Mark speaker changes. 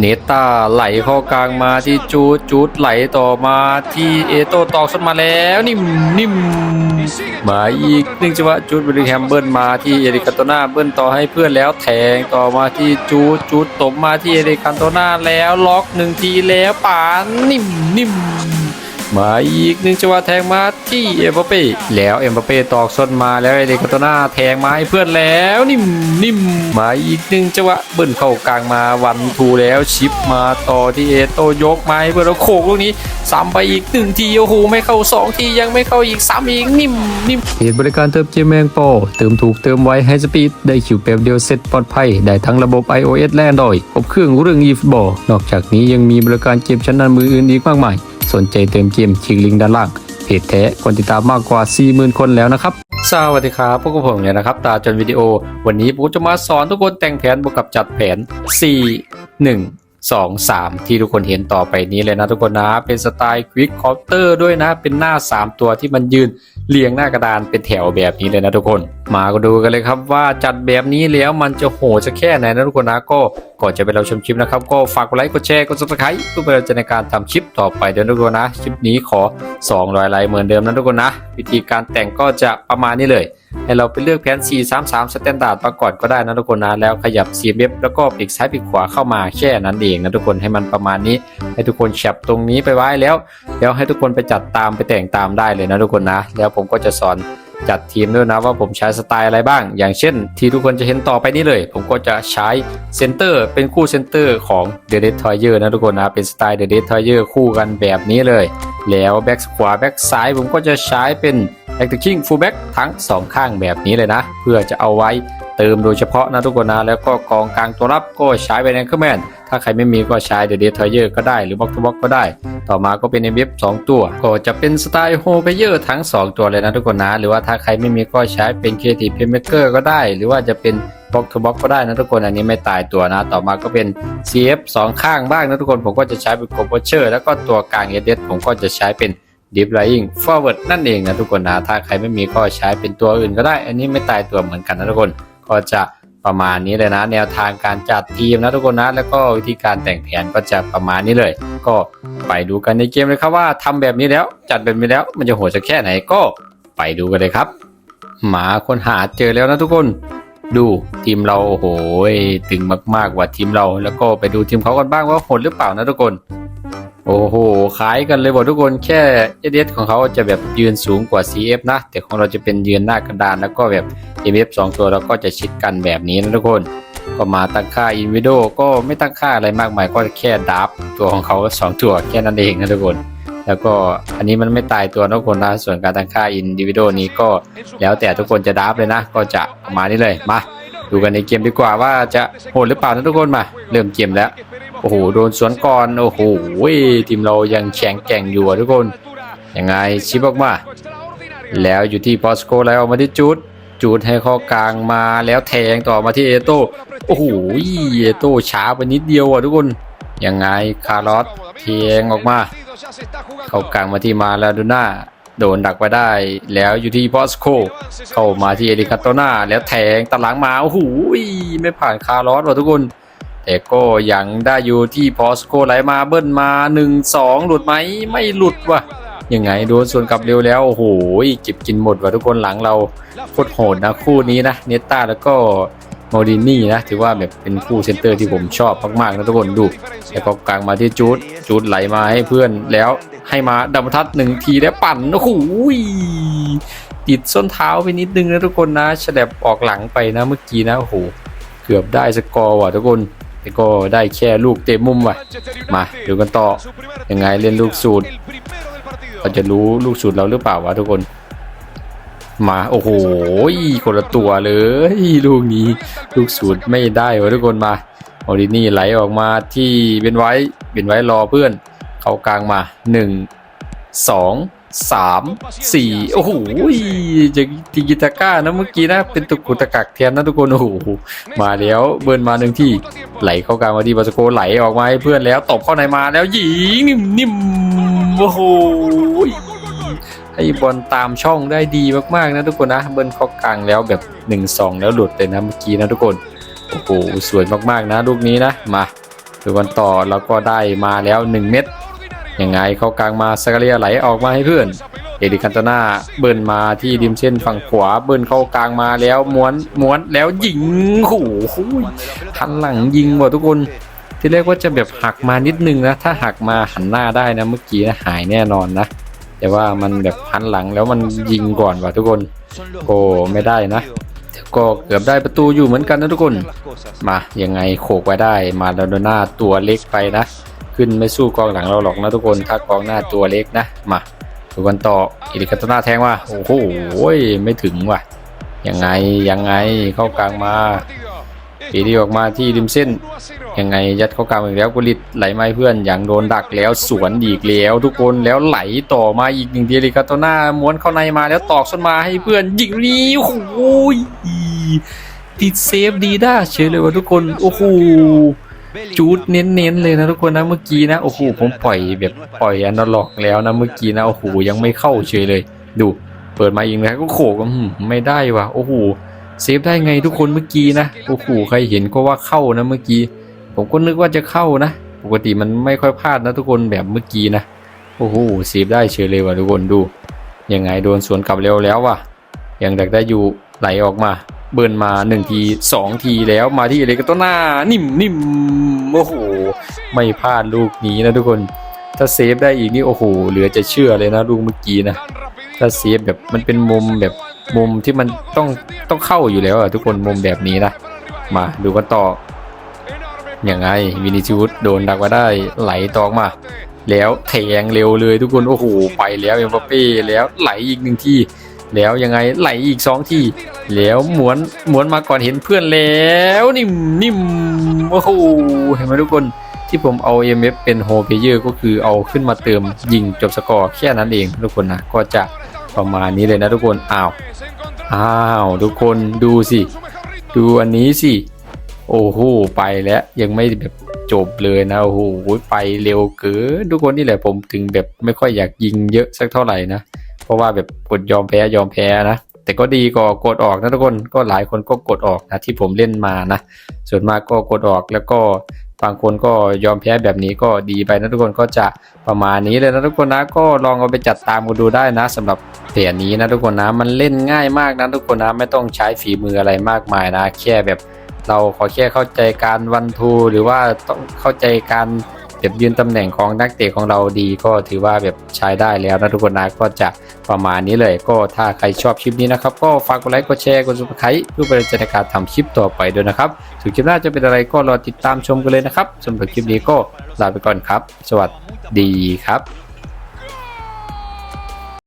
Speaker 1: เนต้าไหลเข้ากลางมาที่จูดจูดไหลต่อมาที่เอโตตอกขึ้นมาแล้วนิ่มนิ่มมาอีกหนึ่งจังหวะจูดบริแฮมเบิลมาที่เอริกาโตนาเบิลต่อให้เพื่อนแล้วแทงต่อมาที่จูดจูดตบมาที่เอริกาโตนาแล้วล็อกหนึ่งทีแล้วป่านนิ่มนิ่ม มาอีกหนึ่งจังหวะแทงมาที่เอ็มบัปเป้แล้วเอ็มบัปเป้ตอกส้นมาแล้วเอเดกาโตนาแทงมาให้เพื่อนแล้วนิ่มนิ่มมาอีกหนึ่งจังหวะเบิ้ลเข้ากลางมาวันทูแล้วชิปมาต่อที่เอโตยกมาให้เพื่อนแล้วโขกลูกนี้ซ้ำไปอีกหนึ่งทีโอ้โหไม่เข้าสองทียังไม่เข้าอีกซ้ำอีกนิ่มนิ่มเหตุบริการเติมเจมแมงโปเติมถูกเติมไวให้สปีดได้คิวแป๊บเดียวเสร็จปลอดภัยได้ทั้งระบบ iOS และ Android ครบเครื่องเรื่อง eFootball นอกจากนี้ยังมีบริการเกมชั้นนำมืออื่นอีกมากมาย สนใจเติมเกมคลิกลิงก์ด้านล่างเพจแท้คนติดตามมากกว่า 40,000 คนแล้วนะครับ สวัสดีครับพวกผมเนี่ยนะครับ ตาจนวิดีโอ วันนี้ผมจะมาสอนทุกคนแต่งแผนบวกกับจัดแผน 4 1 2 3 ที่ทุกคนเห็นต่อไปนี้เลยนะทุกคนนะ เป็นสไตล์ควิกคอ u เตอร์ด้วยนะ เป็นหน้า 3 ตัวที่มันยืนเรียงหน้ากระดานเป็นแถวแบบนี้เลยนะทุกคน มาก็ดูกันเลยครับว่าจัดแบบนี้แล้วมันจะโหจะแค่ไหนนะทุกคนนะก็ก่อนจะไปเราชมคลิปนะครับ ก็ฝากกดไลค์กดแชร์กด subscribe เพื่อเป็นกำลังใจในการทำคลิปต่อไปเดี๋ยวนทุกคนนะคลิปนี้ขอ 200ไลค์เหมือนเดิมนะทุกคนนะ วิธีการแต่งก็จะประมาณนี้เลย ให้เราไปเลือกแผน 433สแตนดาร์ดมาก่อนก็ได้นะทุกคนนะ แล้วขยับ CMF แล้วก็ปีกซ้ายปีกขวาเข้ามาแค่นั้นเองนะทุกคนให้มันประมาณนี้ ให้ทุกคนแคปตรงนี้ไปไว้แล้ว แล้วให้ทุกคนไปจัดตามไปแต่งตามได้เลยนะทุกคนนะ แล้วผมก็จะสอนจัดทีมด้วยนะว่าผมใช้สไตล์อะไรบ้าง อย่างเช่น ที่ทุกคนจะเห็นต่อไปนี้เลย ผมก็จะใช้เซนเตอร์เป็นคู่เซนเตอร์ของ The Dead Toyer นะทุกคนนะ เป็นสไตล์ The Dead Toyer คู่กันแบบนี้เลย แล้วแบ็กขวาแบ็กซ้ายผมก็จะใช้เป็น แอคทิงฟูลแบ็กทั้ง 2 ข้างแบบนี้เลยนะ เพื่อจะเอาไว้เติมโดยเฉพาะนะทุกคนนะ แล้วก็กองกลางตัวรับก็ใช้เป็นแองเกอร์แมนถ้าใครไม่มีก็ใช้เดเดทเทอร์ก็ได้ หรือบ็อกทูบ็อกก็ได้ ต่อมาก็เป็น MF 2 ตัว ก็จะเป็นสไตล์โฮเพเยอร์ทั้ง 2 ตัวเลยนะทุกคนนะ หรือว่าถ้าใครไม่มีก็ใช้เป็น Creative Playmaker ก็ได้ หรือว่าจะเป็นบ็อกทูบ็อกก็ได้นะทุกคนอันนี้ไม่ตายตัวนะ ต่อมาก็เป็น CF 2 ข้างบ้างนะทุกคนผมก็จะใช้เป็นโคเ o เชอร์แล้วก็ตัวกลางเอเดผมก็จะใช้เป็น Deep Lying Forward นั่นเองนะทุกคนนะ ถ้าใครไม่มีก็ใช้เป็นตัวอื่นก็ได้ อันนี้ไม่ตายตัวเหมือนกันนะทุกคน ก็จะประมาณนี้เลยนะ แนวทางการจัดทีมนะทุกคนนะ แล้วก็วิธีการแต่งแผนก็จะประมาณนี้เลย ก็ไปดูกันในเกมเลยครับว่าทำแบบนี้แล้วจัดแบบนี้แล้วมันจะโหดสักแค่ไหนก็ไปดูกันเลยครับ หมาคนหาเจอแล้วนะทุกคน ดูทีมเราโอ้โหตึงมากๆกว่าทีมเรา แล้วก็ไปดูทีมเขากันบ้างว่าโหดหรือเปล่านะทุกคน โอ้โหคล้ายกันเลยบอกทุกคนแค่เอเดของเขาจะแบบยืนสูงกว่า CF นะ แต่ของเราจะเป็นยืนหน้ากระดานแล้วก็แบบ MF 2 ตัวแล้วก็จะชิดกันแบบนี้นะทุกคน ก็มาตั้งค่าอินวิดก็ไม่ตั้งค่าอะไรมากมายก็แค่ดับตัวของเขาสองตัวแค่นั้นเองนะทุกคนแล้วก็อันนี้มันไม่ตายตัวทุกคนนะส่วนการตั้งค่าอินดิวิโดนี้ก็แล้วแต่ทุกคนจะดับเลยนะ ก็จะมานี้เลยมา ดูกันในเกมดีกว่าว่าจะโหดหรือเปล่านะทุกคนมา เริ่มเกมแล้ว โอ้โหโดนสวนก่อน โอ้โหทีมเรายังแข็งแกร่งอยู่อะทุกคน ยังไงชิปออกมา แล้วอยู่ที่พอสโกแล้วมาที่จูดจูดให้ข้ากลางมาแล้วแทงต่อมาที่เอโต้โอ้โหเอโต้ช้าไปนิดเดียวอะทุกคน ยังไงคาร์ลอสแทงออกมา เข้ากลางมาที่มาลาดูน่าโดนดักไปได้ แล้วอยู่ที่พอสโค เข้ามาที่เอริคาโตนาแล้วแทงตดหลังมา โอ้โหไม่ผ่านคาร์ลอสว่ะทุกคน แต่ก็ยังได้อยู่ที่พอสโกไหลมาเบิ้ลมา 1 2 หลุดไหมไม่หลุดว่ะยังไงโดนส่วนกลับเร็วแล้วโอ้โหเก็บกินหมดว่ะทุกคนหลังเราโคตรโหดนะคู่นี้นะเนต้าแล้วก็โมดินี่นะถือว่าแบบเป็นคู่เซนเตอร์ที่ผมชอบมากๆนะทุกคนดูแล้วก็กลางมาที่จูดจูดไหลมาให้เพื่อนแล้วให้มาดับทัดหนึ่งทีแล้วปั่นโอ้โหติดส้นเท้าไปนิดนึงนะทุกคนนะฉลับออกหลังไปนะเมื่อกี้นะโอ้โหเกือบได้สกอร์ว่ะทุกคน แต่ก็ได้แค่ลูกเตะมุมว่ะมาดูกันต่อยังไงเล่นลูกสูตรเราจะรู้ลูกสูตรเราหรือเปล่าวะทุกคนมาโอ้โหคนละตัวเลยลูกนี้ ลูกสูตรไม่ได้วะทุกคนมาออรินี่ไหลออกมาที่เป็นไว้เป็นไว้รอเพื่อน เขากลางมาหนึ่งสอง สามสี่โอ้โหจะติกิตาก้านะเมื่อกี้นะ เป็นตุกุตะกักแทนนะทุกคนโอ้โหมาแล้วเบิร์นมาหนึ่งที่ไหลเข้ากลางมาที่บาสโกไหลออกมาให้เพื่อนแล้วตบเข้าในมาแล้วยิงนิ่มนิ่มโอ้โหให้บอลตามช่องได้ดีมากๆนะทุกคนนะ เบิร์นเข้ากลางแล้วแบบ1-2แล้วหลุดเลยนะเมื่อกี้นะทุกคนโอ้โหสวยมากๆนะลูกนี้นะมาดูกันต่อแล้วก็ได้มาแล้ว 1 เม็ด ยังไงเข้ากลางมาสกาเรียไหลออกมาให้เพื่อน เอริคันตนาเบิ้ลมาที่ริมเส้นฝั่งขวาเบิ้ลเข้ากลางมาแล้วม้วนม้วนแล้วยิงโอ้โหหันหลังยิงว่ะทุกคน ที่เรียกว่าจะแบบหักมานิดนึงนะ ถ้าหักมาหันหน้าได้นะเมื่อกี้นะหายแน่นอนนะ แต่ว่ามันแบบหันหลังแล้วมันยิงก่อนว่ะทุกคน โอ้ไม่ได้นะก็เกือบได้ประตูอยู่เหมือนกันนะทุกคน มายังไงโขกไว้ได้มาลาโดน่าตัวเล็กไปนะ ขึ้นไม่สู้กองหลังเราหรอกนะทุกคนถ้ากองหน้าตัวเล็กนะมาดูกันต่ออิริคาตนาแทงว่าโอ้โหไม่ถึงว่ะยังไงยังไงเข้ากลางมาปีดีออกมาที่ริมเส้น ยังไงยัดเข้ากลางอีกแล้วกุลิตไหลมาให้เพื่อนอย่างโดนดักแล้วสวนอีกแล้ว ทุกคนแล้วไหลต่อมาอีกหนึ่งทียริคาโตนาม้วนเข้าในมาแล้วตอกส้นมาให้เพื่อนยิงนี้โอ้โหติดเซฟดีด้าเฉยเลยว่ะทุกคนโอ้โห จูดเน้นๆเลยนะทุกคนนะเมื่อกี้นะโอ้โหผมปล่อยแบบปล่อยอนาล็อกแล้วนะเมื่อกี้นะโอ้โหยังไม่เข้าเฉยเลย ดูเปิดมาอีกแล้วก็โขกไม่ได้ว่ะโอ้โหเซฟได้ไงทุกคนเมื่อกี้นะโอ้โหใครเห็นก็ว่าเข้านะเมื่อกี้ ผมก็นึกว่าจะเข้านะปกติมันไม่ค่อยพลาดนะทุกคนแบบเมื่อกี้นะโอ้โหเซฟได้เฉยเลยว่ะทุกคนดูยังไงโดนสวนกลับเร็วแล้วว่ะยังดักได้อยู่ไหลออกมา เบิร์นมาหนึ่งทีสองทีแล้วมาที่เอเลกโตนานิ่มนิ่มโอ้โห ไม่พลาดลูกนี้นะทุกคน ถ้าเซฟได้อีกนี่โอ้โห เหลือจะเชื่อเลยนะลูกเมื่อกี้นะ ถ้าเซฟแบบมันเป็นมุมแบบมุมที่มันต้องต้องเข้าอยู่แล้วอะทุกคนมุมแบบนี้นะ มาดูกันต่ออยังไงวินิชิวุสโดนดักมาได้ไหลตอกมา แล้วแทงเร็วเลยทุกคนโอ้โหไปแล้วเอ็มบัปเป้แล้วไหลอีกหนึ่งทีแล้วยังไงไหลอีกสองที แล้วหมวนหมวนมาก่อนเห็นเพื่อนแล้วนิ่มนิ่มโอ้โหเห็นไหมทุกคนที่ผมเอา MF เป็นโฮเพเยอร์ก็คือเอาขึ้นมาเติมยิงจบสกอร์แค่นั้นเองทุกคนนะก็จะประมาณนี้เลยนะทุกคนอ้าวอ้าวทุกคนดูสิ ดูอันนี้สิ โอ้โหไปแล้วยังไม่แบบจบเลยนะโอ้โหไปเร็วเกินทุกคนนี่แหละผมถึงแบบไม่ค่อยอยากยิงเยอะสักเท่าไหร่นะ เพราะว่าแบบกดยอมแพ้ยอมแพ้นะ แต่ก็ดีก็กดออกนะทุกคนก็หลายคนก็กดออกนะที่ผมเล่นมานะ ส่วนมากก็กดออกแล้วก็บางคนก็ยอมแพ้แบบนี้ก็ดีไปนะทุกคนก็จะประมาณนี้เลยนะทุกคนนะก็ลองเอาไปจัดตามกันดูได้นะสำหรับแผนนี้นะทุกคนนะมันเล่นง่ายมากนะทุกคนนะไม่ต้องใช้ฝีมืออะไรมากมายนะ แค่แบบเราขอแค่เข้าใจการวันทูหรือว่าต้องเข้าใจการ แบบยืนตำแหน่งของนักเตะของเราดีก็ถือว่าแบบใช้ได้แล้วนะทุกคนนะก็จะประมาณนี้เลยก็ถ้าใครชอบคลิปนี้นะครับ ก็ฝากกดไลค์กดแชร์กดซับสไครต์เพื่อเป็นกำลังใจในการทำคลิปต่อไปด้วยนะครับถึงคลิปหน้าจะเป็นอะไรก็รอติดตามชมกันเลยนะครับสำหรับคลิปนี้ก็ลาไปก่อนครับ สวัสดีครับ